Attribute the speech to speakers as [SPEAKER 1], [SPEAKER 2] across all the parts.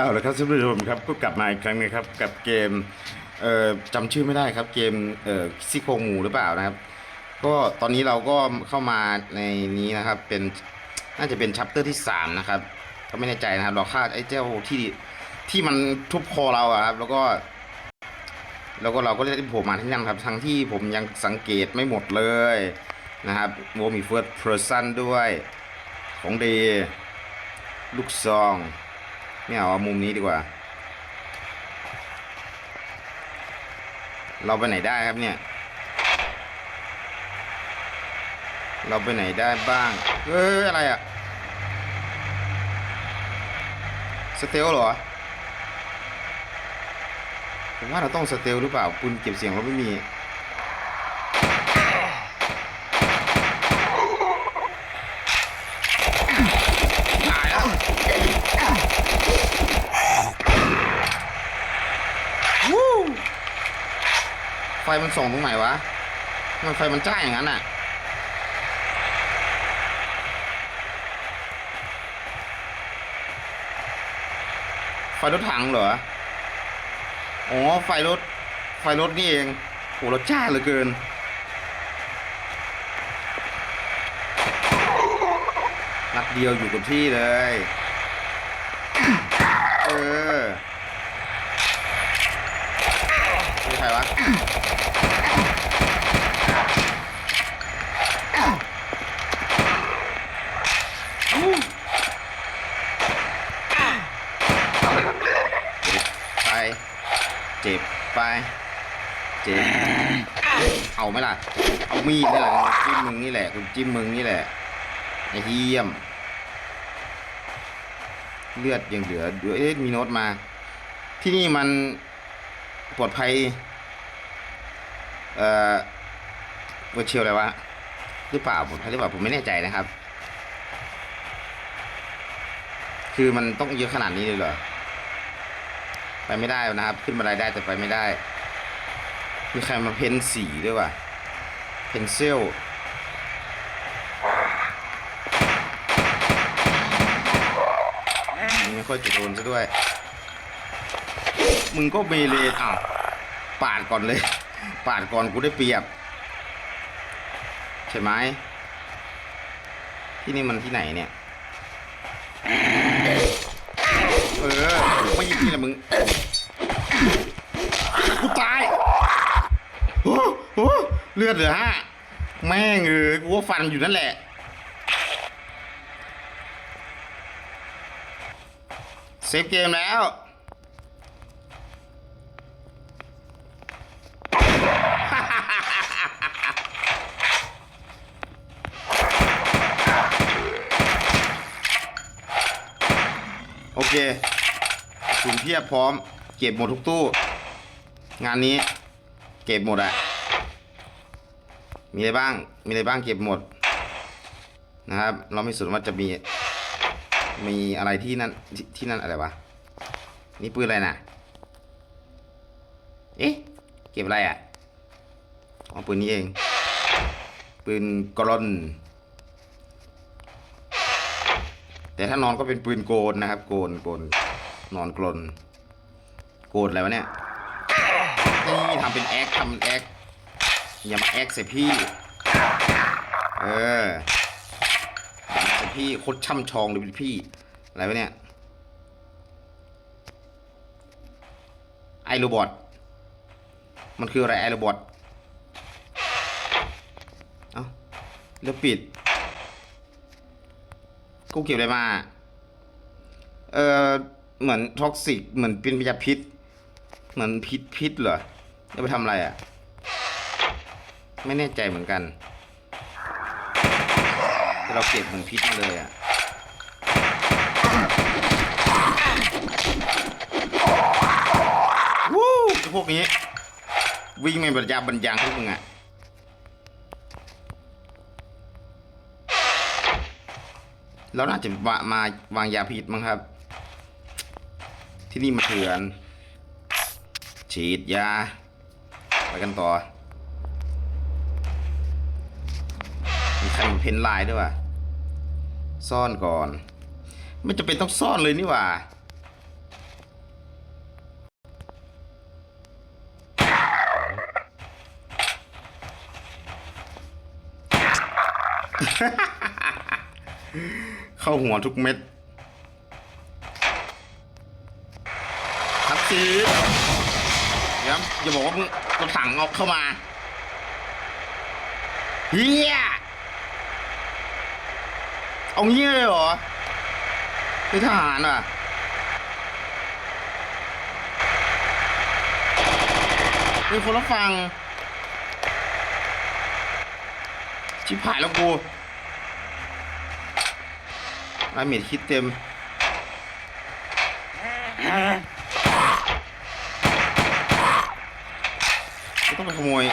[SPEAKER 1] เอาละครับท่านผู้ชมครับก็กลับมาอีกครั้งนึงครับกับเกมเอ่อจำชื่อไม่ได้ครับเกมเอ่อซี่โครงหมูหรือเปล่านะครับ ก็ตอนนี้เราก็เข้ามาในนี้นะครับเป็นน่าจะเป็นชัปเตอร์ที่3นะครับก็ไม่แน่ใจนะครับเราฆ่าไอ้เจ้าที่ที่มันทุบคอเราอะครับแล้วก็แล้วก็เราก็ได้โผล่มาที่นั่นครับทั้งที่ผมยังสังเกตไม่หมดเลยนะครับโวมีเฟิร์สเพรสซันด้วยของเดลูกซอง ไม่เอาเอามุมนี้ดีกว่า เราไปไหนได้ครับเนี่ย เราไปไหนได้บ้างเอ้ยอะไรอะสเตลเหรอผมว่าเราต้องสเตลหรือเปล่าปืนเก็บเสียงเราไม่มี ตายแล้ว วู้ไฟมันส่องตรงไหนวะ มันไฟมันจ้าอย่างนั้นอะ ไฟรถถังเหรอ อ๋อ ไฟรถ ไฟรถนี่เองโหรถจ้าเหลือเกิน นัดเดียวอยู่กับที่เลย เออใครวะ ไป เจ็บไป เจ็บ เอาไหมล่ะ เอา มีดนี่แหละจิ้มมึงนี่แหละคุณจิ้มมึงนี่แหละไอ้เยี่ยม เลือดยังเหลือเดี๋ยวเอ๊ะมีโน้ตมา ที่นี่มันปลอดภัย เอ่อเวอร์เชียลอะไรวะหรือเปล่าปลอดภัยหรือเปล่าผมไม่แน่ใจนะครับ คือมันต้องเยอะขนาดนี้เลยเหรอไปไม่ได้นะครับ ขึ้นบันไดได้แต่ไปไม่ได้ มีใครมาเพ้นสีด้วยวะ เพนซิลไม่ค่อยจะโดนซะด้วย มึงก็เมเลอ้าวปาดก่อนเลย ปาดก่อนกูได้เปรียบ ใช่ไหมที่นี่มันที่ไหนเนี่ย เออไม่ยิงที่ไหนมึง กูตายโอ้โห เลือดเหลือห้าแม่งเออกูว่าฟันอยู่นั่นแหละ เซฟเกมแล้ว โอเคถุงเพียบพร้อม เก็บหมดทุกตู้ งานนี้ เก็บหมดอะ มีอะไรบ้าง มีอะไรบ้างเก็บหมดนะครับ เราไม่สนว่าจะมี มีอะไรที่นั่นที่ที่นั่นอะไรวะ นี่ปืนอะไรนะเอ๊ะ เก็บอะไรอะอ๋อปืนนี้เอง ปืนกรอน แต่ถ้านอนก็เป็นปืนโกนนะครับ โกน โกน นอนกลน โกนอะไรวะเนี่ยนี่ทำเป็นแอคทำเป็นแอค อย่ามาแอคใส่พี่ เออใส่พี่โคตรช่ำชองเลยพี่ อะไรวะเนี่ย ไอโรบอทมันคืออะไรไอโรบอทเอ้าแล้วปิด กูเก็บอะไรมา เออเหมือนท็อกซิก เหมือนเป็นยาพิษ เหมือนพิษพิษเหรอจะไปทำอะไรอะ่ะ ไม่แน่ใจเหมือนกันแต่เราเก็บเหมือนพิษมาเลยอะ่ะวู้พวกนี้ วิ่งไม่บรรยาบรรยังพวกมึงอะ่ะเราน่าจะมามาวางยาพิษมั้งครับ ที่นี่มาเถื่อน ฉีดยา ไปกันต่อ อันเพนไลน์ด้วยว่ะซ่อนก่อน ไม่จะเป็นต้องซ่อนเลยนี่ว่าเข้าหัวทุกเม็ดครับซีย้ำอย่าบอกว่ามึงเราสั่งออกเข้ามาเฮีย เอางี้เลยเหรอเป็นทหารอะเป็นคนละฟัง ชิบหายแล้วกูราเมดคิดเต็ม ต้องไปขโมย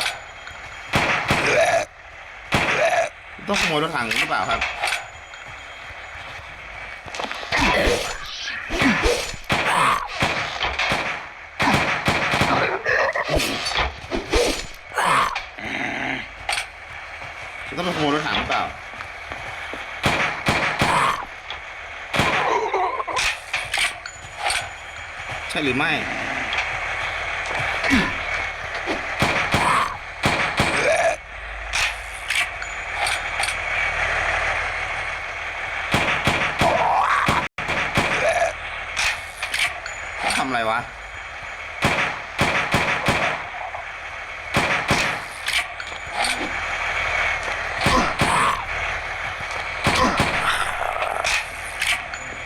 [SPEAKER 1] ต้องขโมยรถถังหรือเปล่าครับ ต้องไปขโมยรถถังหรือเปล่า ใช่หรือไม่ ทำอะไรวะ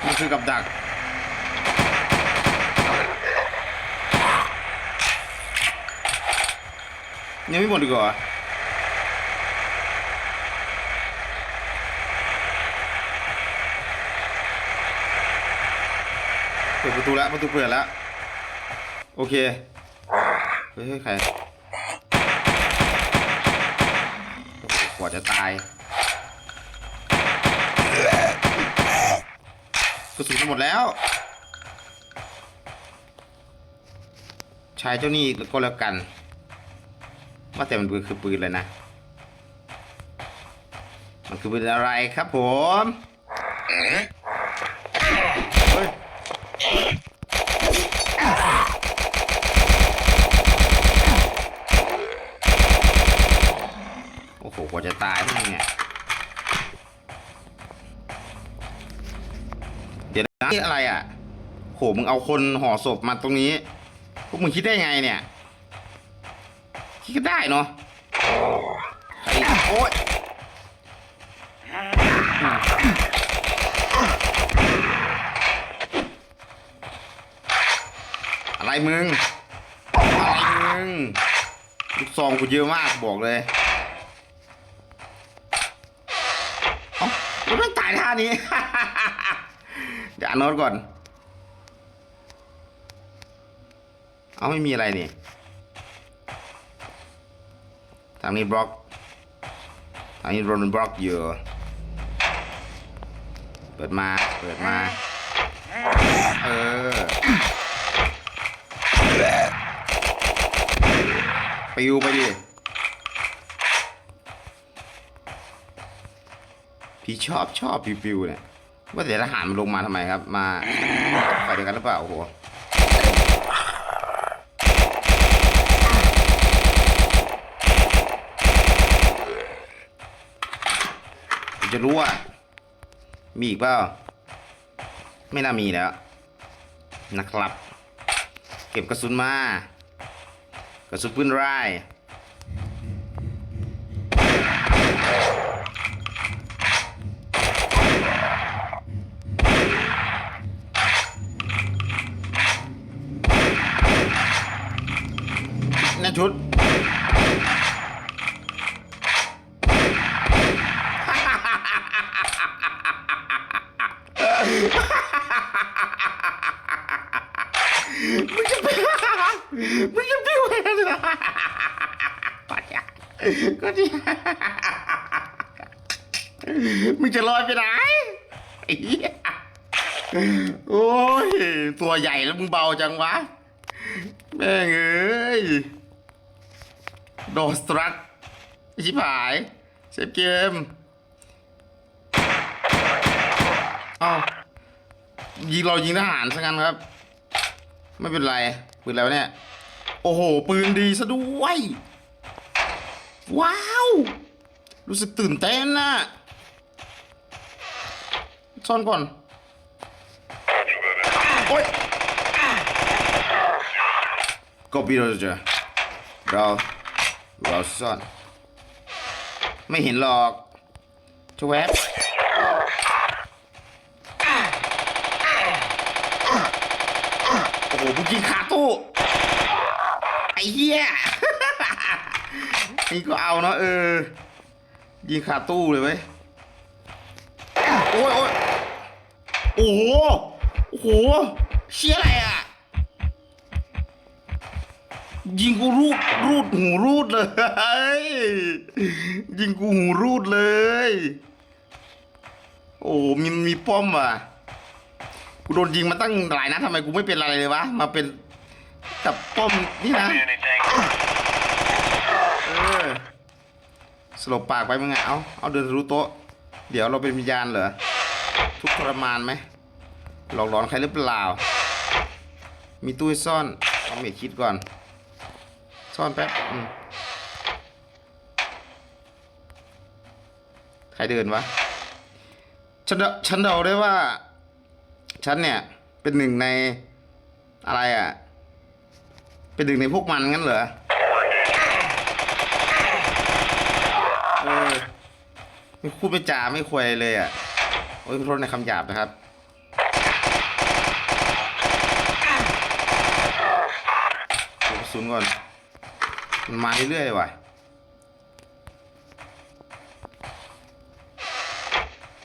[SPEAKER 1] มันคือ กับดัก ยังไม่หมดอีกเหรอเปิดประตูแล้วประตูเปิดแล้ว โอเค เฮ้ยเฮ้ยใครโอ้โหกว่าจะตาย กระสุนจะหมดแล้วชายเจ้าหนี้ก็แล้วกัน ว่าแต่มันคือปืนเลยนะ มันคือปืนอะไรครับผมเฮ้ยโอ้โหกว่าจะตายที่นี่เนี่ยเดี๋ย นี่อะไรอะ โห มึงเอาคนห่อศพมาตรงนี้ พวกมึงคิดได้ไงเนี่ย คิดก็ได้เนาะโอ๊ยอะไรมึง อะไรมึง ลูกซองกูเยอะมากบอกเลย เอ้าแล้วไม่ตายท่านี้ ดี๋ยวอ่านโน้ตก่อน เอาไม่มีอะไรนี่ ทางนี้บล็อก ทางนี้โดนบล็อกอยู่ เปิดมา เปิดมา เออ ปิวไปดิพี่ชอบชอบปิวๆเนี่ย ว่าแต่ทหารมันลงมาทำไมครับ มาไปเดียวกันหรือเปล่าโอ้โหจะรู้ว่า มีอีกเปล่า ไม่น่ามีแล้ว นะครับ เก็บกระสุนมา กระสุนปืนไร ชุด มึงจะปิ้วอะไรนะก็จะก็จะมึงจะลอยไปไหนโอ้ย ตัวใหญ่แล้วมึงเบาจังวะ แม่งเอ้ย โดนสตรักไอ้ชิบหายเซฟเกมเอ้ายิงเรายิงทหารซะงั้นครับ ไม่เป็นไร ปืนอะไรวเนี่ย โอ้โห ปืนดีซะด้วย ว้าว รู้สึกตื่นเต้นนะซ่อนก่อน โอ๊ยก็บีเราจะเรา เราซ่อน ไม่เห็นหรอกชวบโอ้โหมึงยิงขาตู้ ไอ้เหี้ย นี่ก็เอาเนาะเออ ยิงขาตู้เลยเว้ย โอ้ยโอ้ยโอ้โห โอ้โหเชี่ยอะไรอะ ยิงกูรูดรูดหูรูดเลย ยิงกูหูรูดเลย โอ้มีมีป้อมอะกูโดนยิงมาตั้งหลายนัดทำไมกูไม่เป็นอะไรเลยวะ มาเป็นกับป้อมนี่นะเออสลบปากไปมึงไงเอาเอาเดินทะลุโต๊ะ เดี๋ยวเราเป็นวิญญาณเหรอ ทุกทรมานไหมหลอกหลอนใครหรือเปล่า มีตู้ซ่อนเอาเมคิดก่อน ซ่อนแป๊บอืมใครเดินวะ ฉันเดาฉันเดาได้ว่า ฉันเนี่ย เป็นหนึ่งในอะไรอะ เป็นหนึ่งในพวกมันงั้นเหรอเออไม่พูดไม่จาไม่คุยเลยอะ โอ้ยขอโทษในคำหยาบนะครับเก็บกระสุนก่อน มันมาเรื่อยๆเลยว่ะ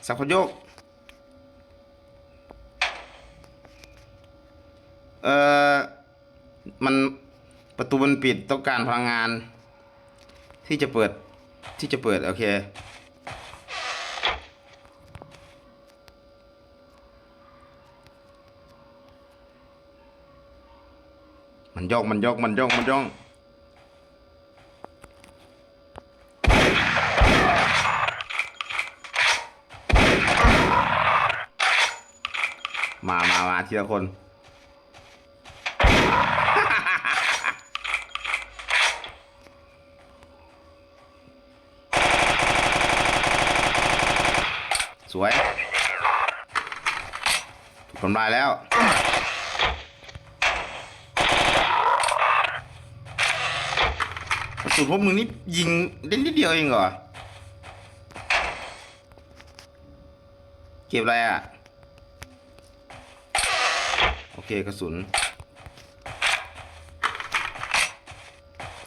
[SPEAKER 1] สับพยก เอ่อ มันประตูมันปิดต้องการพลังงาน ที่จะเปิดที่จะเปิด โอเค มันย่องมันย่องมันย่องมันย่อง มามามา ทีละคน สวยถูกทำลายแล้วสุนพวกมึงนี่ยิงเล่นนิดเดียวเองเหรอ เก็บอะไรอะ เคกระสุน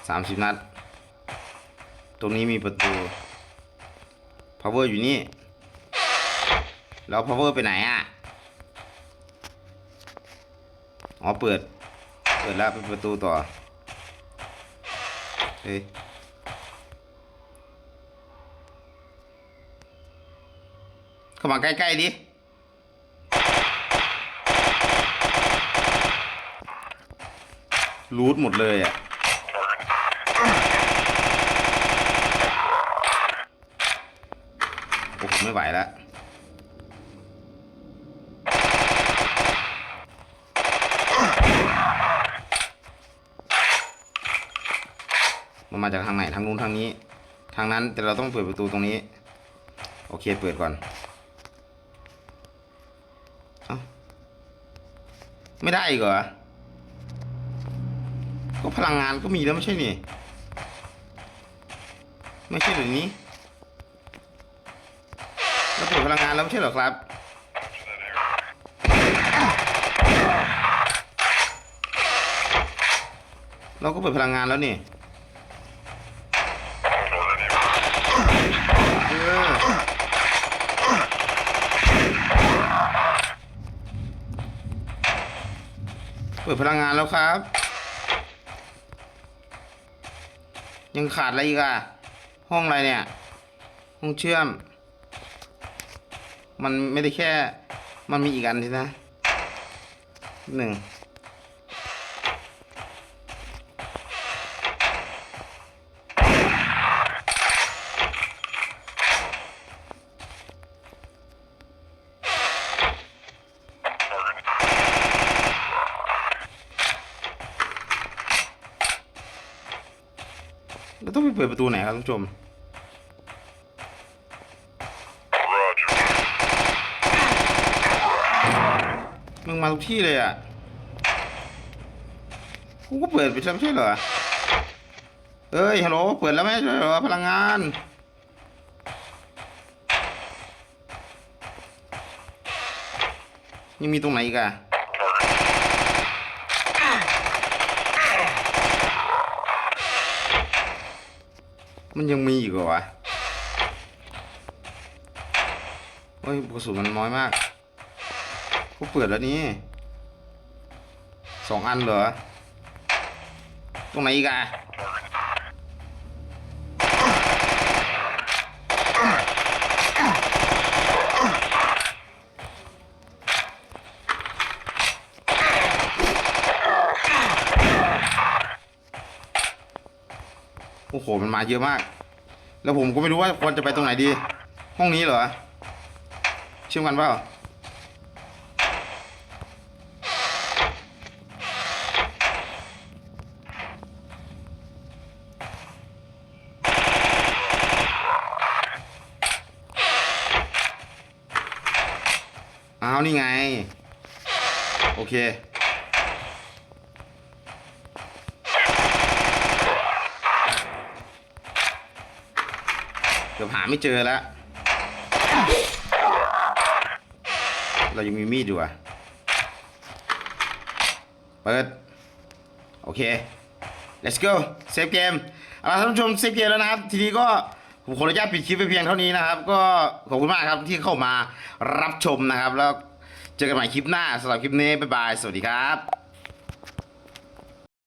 [SPEAKER 1] สามสิบนัด ตรงนี้มีประตู power อยู่นี่ แล้ว power ไปไหนอะ อ๋อ เปิด เปิดแล้วเป็นประตูต่อ เฮ้ยเข้ามาใกล้ ๆ ดิ รูทหมดเลยอะโอ้ไม่ไหวแล้วมันมาจากทางไหนทางนู้นทางนี้ ทางนั้นแต่เราต้องเปิดประตูตรงนี้ โอเคเปิดก่อนอไม่ได้อีกเหรอ ก็พลังงานก็มีแล้วไม่ใช่นี่ไม่ใช่หรือนี้เราเปิดพลังงานแล้วไม่ใช่เหรอครับเราก็เปิดพลังงานแล้วนี่เออเปิดพลังงานแล้วครับ ยังขาดอะไรอีกอะห้องอะไรเนี่ย ห้องเชื่อม มันไม่ได้แค่ มันมีอีกอันทีนะหนึ่ง แล้วต้องไปเปิดประตูไหนครับท่านผู้ชมมึงมาทุกที่เลยอะ กูก็เปิดไปแล้วไม่ใช่เหรอ เอ้ย ฮัลโหล เปิดแล้วไหมใช่เหรอพลังงาน ยังมีตรงไหนอีกอะ มันยังมีอีกเหรอวะเฮ้ยกระสุนมันน้อยมากก็เปิดแล้วนี่สองอันเหรอ ตรงไหนอีกอะ โอ้โหมันมาเยอะมาก แล้วผมก็ไม่รู้ว่าควรจะไปตรงไหนดี ห้องนี้เหรอ เชื่อมกันเปล่าเอานี่ไง โอเค เดี๋ยวหาไม่เจอแล้ว เรายังมีมีดอยู่อะ เปิด โอเค let's go เซฟเกมเอาละท่านผู้ชมเซฟเกมแล้วนะครับ ทีนี้ก็ผมขออนุญาตปิดคลิปไปเพียงเท่านี้นะครับ ก็ขอบคุณมากครับที่เข้ามารับชมนะครับ แล้วเจอกันใหม่คลิปหน้าสำหรับคลิปนี้ บ๊ายบาย สวัสดีครับ